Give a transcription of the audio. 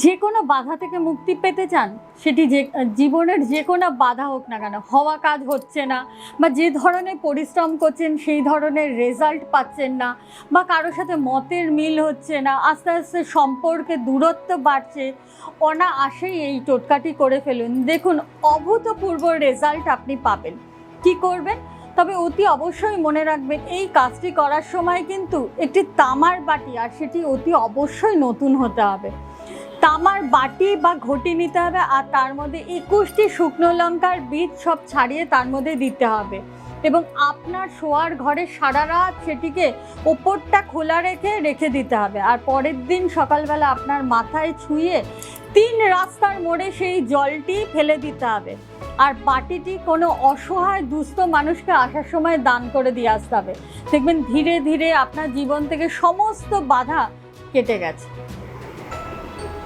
যে কোনো বাধা থেকে মুক্তি পেতে চান, সেটি যে, জীবনের যে কোনো বাধা হোক না কেন, হওয়া কাজ হচ্ছে না, বা যে ধরনের পরিশ্রম করছেন সেই ধরনের রেজাল্ট পাচ্ছেন না, বা কারোর সাথে মতের মিল হচ্ছে না, আস্তে আস্তে সম্পর্কে দূরত্ব বাড়ছে, অনায়াসেই এই টোটকাটি করে ফেলুন। দেখুন, অভূতপূর্ব রেজাল্ট আপনি পাবেন। কি করবেন? তবে অতি অবশ্যই মনে রাখবেন, এই কাজটি করার সময় কিন্তু একটি তামার বাটি, আর সেটি অতি অবশ্যই নতুন হতে হবে। তামার বাটি বা ঘটি নিতে হবে আর তার মধ্যে একুশটি শুকনো লঙ্কার বীজ সব ছাড়িয়ে তার মধ্যে দিতে হবে। এবং আপনার শোয়ার ঘরে সারা রাত সেটিকে ওপরটা খোলা রেখে রেখে দিতে হবে। আর পরের দিন সকালবেলা আপনার মাথায় ছুঁয়ে তিন রাস্তার মোড়ে সেই জলটি ফেলে দিতে হবে। আর বাটিটি কোনো অসহায় দুস্থ মানুষকে আসার সময় দান করে দিয়ে আসতে হবে। দেখবেন ধীরে ধীরে আপনার জীবন থেকে সমস্ত বাধা কেটে গেছে।